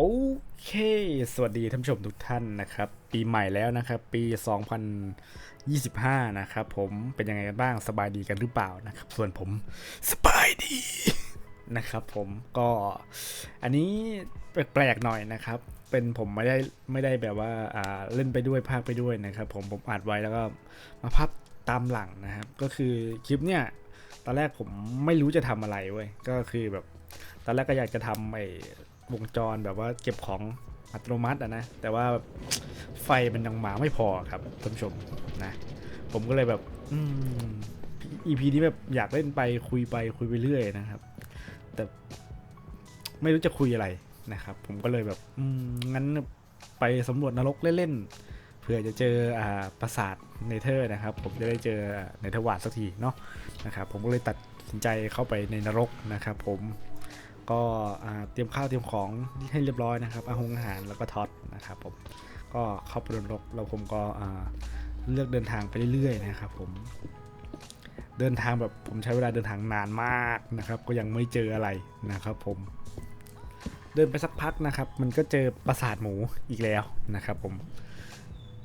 โอเค สวัสดีท่านผู้ชมทุกท่านนะครับ ปีใหม่แล้วนะครับ ปี 2025 นะครับผมเป็นยังไงกันบ้างสบายดีกันหรือเปล่านะครับ ส่วนผมสบายดีนะครับ ผมก็อันนี้แปลกๆหน่อยนะครับ เป็นผมไม่ได้ไม่ได้แบบว่าอ่าเล่นไปด้วยภาคไปด้วยนะครับ ผมผมอัดไว้แล้วก็มาพับตามหลังนะครับ ก็คือคลิปเนี่ยตอนแรกผมไม่รู้จะทำอะไรเว้ยก็คือแบบตอนแรกก็อยากจะทำไอ วงจรแบบว่าเก็บของอัตโนมัติอะนะ แต่ว่าไฟมันยังมาไม่พอครับท่านผู้ชมนะ ผมก็เลยแบบอืม EP นี้แบบอยากเล่นไปคุยไปคุยไปเรื่อยนะครับ แต่ไม่รู้จะคุยอะไรนะครับ ผมก็เลยแบบอืมงั้นไปสำรวจนรกเล่นๆเผื่อจะเจออ่าปราสาทเนเธอร์นะครับ ผมจะได้เจอเนเธอร์วาดสักทีเนาะนะครับ ผมก็เลยตัดสินใจเข้าไปในนรกนะครับ ผม ก็เตรียมข้าวเตรียมของให้เรียบร้อยนะครับอาหงอาหารแล้วก็ท็อตนะครับผมก็เข้าไปในนรกแล้วผมก็เลือกเดินทางไปเรื่อยๆนะครับผมเดินทางแบบผมใช้เวลาเดินทางนานมากนะครับ ก็ยังไม่เจออะไรนะครับ ผมเดินไปสักพักนะครับ มันก็เจอปราสาทหมูอีกแล้วนะครับ ผม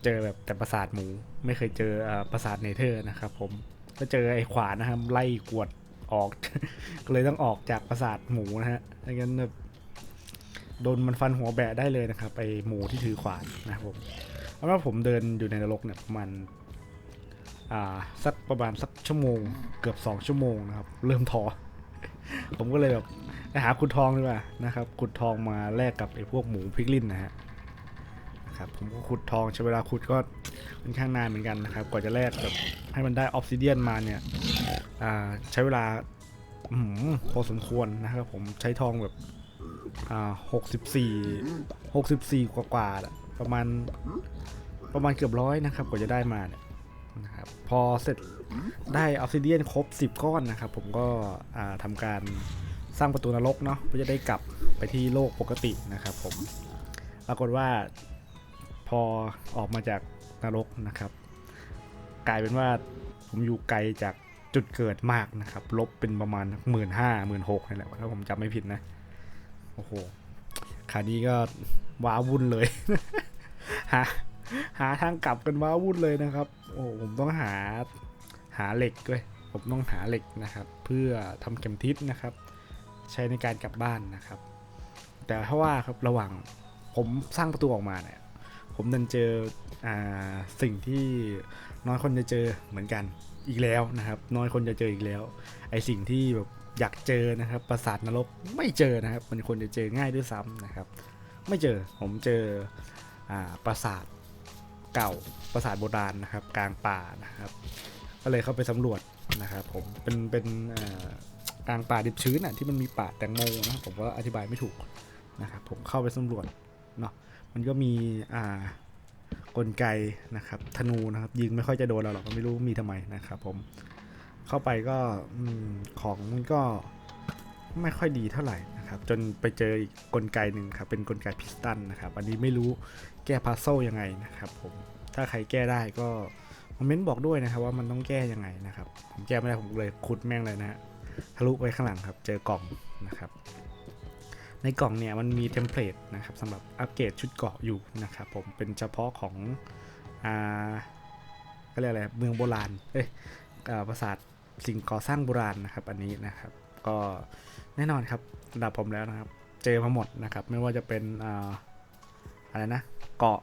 เจอแบบแต่ปราสาทหมู ไม่เคยเจออ่าปราสาทเนเธอร์นะครับ ผมก็เจอไอ้ขวานนะครับไล่กวด ออก ก็เลยต้องออกจากปราสาทหมูนะฮะไม่งั้นแบบโดนมันฟันหัวแบะได้เลยนะครับไอหมูที่ถือขวานนะครับผมเพราะว่าผมเดินอยู่ในนรกเนี่ยประมาณอ่าสักประมาณสักชั่วโมง เกือบสองชั่วโมงนะครับ เริ่มท้อผมก็เลยแบบไปหาขุดทองดีกว่านะครับขุดทองมาแลกกับไอ้พวกหมูพริกลิ้นนะฮะ นะครับผมก็ขุดทองใช้เวลาขุดก็ค่อนข้างนานเหมือนกันนะครับ กว่าจะแลกแบบให้มันได้ออฟซิเดียนมาเนี่ยใช้เวลาอพอสมควรนะครับผมใช้ทองแบบหกสิบสี่หกสิบสี่กว่ากว่าๆประมาณประมาณเกือบร้อยนะครับกว่าจะได้มาเนี่ยนะครับพอเสร็จได้ออฟซิเดียนครบ 10 ก้อนนะครับ ผมก็อ่าทำการสร้างประตูนรกเนาะเพื่อจะได้กลับไปที่โลกปกตินะครับผมปรากฏว่า อออกมาจากนรกนะครับ กลายเป็นว่าผมอยู่ไกลจากจุดเกิดมากนะครับ ลบเป็นประมาณหมื่นห้าหมื่นหกนี่แหละถ้าผมจำไม่ผิดนะ โอ้โหคราวนี้ก็ว้าวุ่นเลย หาหาทางกลับกันว้าวุ่นเลยนะครับ โอ้ผมต้องหาหาเหล็กด้วย ผมต้องหาเหล็กนะครับ เพื่อทำเข็มทิศนะครับ ใช้ในการกลับบ้านนะครับ แต่ถ้าว่าครับระหว่างผมสร้างประตูออกมาเนี่ย ผมดันเจออ่าสิ่งที่น้อยคนจะเจอเหมือนกันอีกแล้วนะครับ น้อยคนจะเจออีกแล้ว ไอสิ่งที่แบบอยากเจอนะครับ ปราสาทนรกไม่เจอนะครับ มันคนจะเจอง่ายด้วยซ้ำนะครับ ไม่เจอผมเจออ่าปราสาทเก่าปราสาทโบราณนะครับ กลางป่านะครับ ก็เลยเข้าไปสำรวจนะครับผมเป็นเป็นอ่ากลางป่าดิบชื้นอะที่มันมีป่าแตงโมนะผมก็อธิบายไม่ถูกนะครับผมเข้าไปสำรวจเนาะ มันก็มีอ่ากลไกนะครับธนูนะครับ ยิงไม่ค่อยจะโดนเราหรอกก็ไม่รู้มีทำไมนะครับ ผมเข้าไปก็ของมันก็ไม่ค่อยดีเท่าไหร่นะครับ จนไปเจออีกกลไกหนึ่งครับเป็นกลไกพิสตันนะครับ อันนี้ไม่รู้แก้พัซเซิลยังไงนะครับ ผมถ้าใครแก้ได้ก็คอมเมนต์บอกด้วยนะครับ ว่ามันต้องแก้ยังไงนะครับ ผมแก้ไม่ได้ผมเลยขุดแม่งเลยนะฮะทะลุไปข้างหลังครับ เจอกล่องนะครับ ในกล่องเนี่ยมันมีเทมเพลตนะครับสำหรับอัปเกรดชุดเกราะอยู่นะครับผมเป็นเฉพาะของอ่าก็เรียกอะไรเมืองโบราณเอ้ยอ่าปราสาทสิ่งก่อสร้างโบราณนะครับอันนี้นะครับ ก็แน่นอนครับระดับผมแล้วนะครับ เจอมาหมดนะครับ ไม่ว่าจะเป็นอ่าอะไรนะเกาะ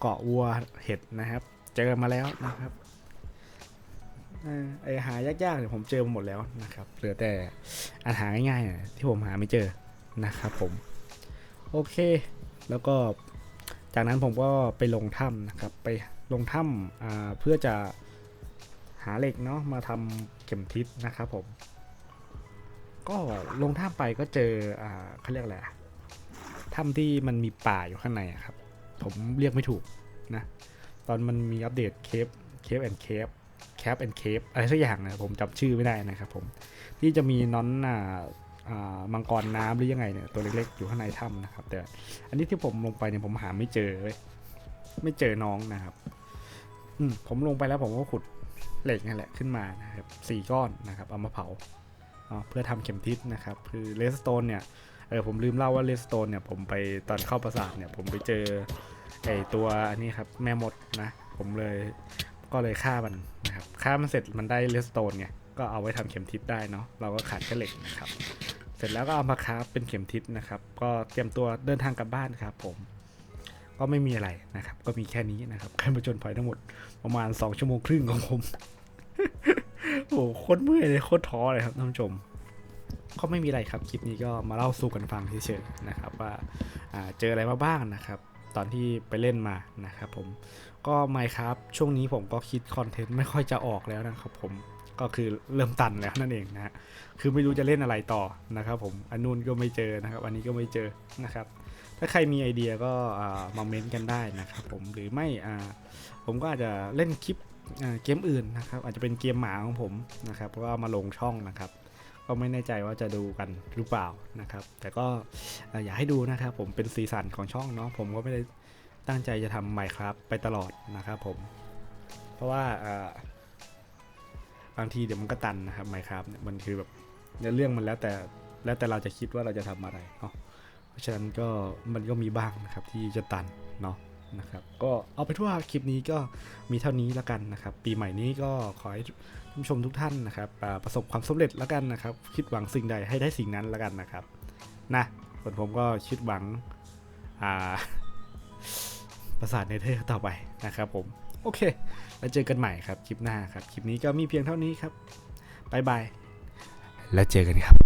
เกาะวัวเห็ดนะครับ เจอมาแล้วนะครับไอหายากๆเนี่ยผมเจอมาหมดแล้วนะครับเหลือแต่อาหาง่ายๆที่ผมหาไม่เจอ นะครับผม โอเค แล้วก็จากนั้นผมก็ไปลงถ้ำนะครับ ไปลงถ้ำเพื่อจะหาเหล็กเนาะมาทำเข็มทิศนะครับผม ก็ลงถ้ำไปก็เจออเขาเรียกอะไรถ้ำที่มันมีป่าอยู่ข้างในครับ ผมเรียกไม่ถูกนะ ตอนมันมีอัปเดตเคปเคปแอนเคปแคปแอนเคปอะไรสักอย่างนะผมจำชื่อไม่ได้นะครับผม ที่จะมีน้อนอ่า มังกรน้ำหรือยังไงเนี่ยตัวเล็กๆอยู่ข้างในถ้ำนะครับ แต่อันนี้ที่ผมลงไปเนี่ยผมหาไม่เจอเลยไม่เจอน้องนะครับ อืผมลงไปแล้วผมก็ขุดเหล็กนั่นแหละขึ้นมานะครับสี่ก้อนนะครับเอามาเผาเพื่อทำเข็มทิศนะครับ คือเลสโตนเนี่ยเออผมลืมเล่าว่าเลสโตนเนี่ยผมไปตอนเข้าปราสาทเนี่ยผมไปเจอไอตัวอันนี้ครับแม่มดนะ ผมเลยก็เลยฆ่ามันนะครับฆ่ามันเสร็จมันได้เลสโตนไงก็เอาไว้ทำเข็มทิศได้เนาะเราก็ขาดแค่เหล็กนะครับ สร็จแล้วก็เอามาคราฟเป็นเข็มทิศนะครับ ก็เตรียมตัวเดินทางกลับบ้านครับผม ก็ไม่มีอะไรนะครับ ก็มีแค่นี้นะครับการประจนภัยทั้งหมดประมาณ 2 ชั่วโมงครึ่งของผม โอ้โหโคตรเมื่อยเลยโคตรท้อเลยครับท่านผู้ชมก็ไม่มีอะไรครับ คลิปนี้ก็มาเล่าสู่กันฟังเฉยๆนะครับ ว่าอ่าเจออะไรมาบ้างนะครับ ตอนที่ไปเล่นมานะครับผมก็ไม่ครับช่วงนี้ผมก็คิดคอนเทนต์ไม่ค่อยจะออกแล้วนะครับผม ก็คือเริ่มตันแล้วนั่นเองนะฮะคือไม่รู้จะเล่นอะไรต่อนะครับผมอันนู้นก็ไม่เจอนะครับ อันนี้ก็ไม่เจอนะครับ ถ้าใครมีไอเดียก็มาเมนต์กันได้นะครับผมหรือไม่ผมก็อาจจะเล่นคลิปเกมอื่นนะครับ อาจจะเป็นเกมหมาของผมนะครับก็เอามาลงช่องนะครับก็ไม่แน่ใจว่าจะดูกันหรือเปล่านะครับ แต่ก็อยากให้ดูนะครับผมเป็นสีสันของช่องเนาะผมก็ไม่ได้ตั้งใจจะทำใหม่ครับไปตลอดนะครับผม เพราะว่า บางทีเดี๋ยวมันก็ตันนะครับไมครับเนี่ยมันคือแบบเนื้อเรื่องมันแล้วแต่แล้วแต่เราจะคิดว่าเราจะทำอะไรเนาะเพราะฉะนั้นก็มันก็มีบ้างนะครับที่จะตันเนาะนะครับก็เอาไปนว่าคลิปนี้ก็มีเท่านี้แล้วกันนะครับ ปีใหม่นี้ก็ขอให้ท่านผู้ชมทุกท่านนะครับประสบความสำเร็จแล้วกันนะครับ คิดหวังสิ่งใดให้ได้สิ่งนั้นแล้วกันนะครับนะส่วนผมก็คิดหวังอ่าประสาทในเธอต่อไปนะครับผม โอเค แล้วเจอกันใหม่ครับ คลิปหน้าครับ คลิปนี้ก็มีเพียงเท่านี้ครับบายบาย แล้วเจอกันครับ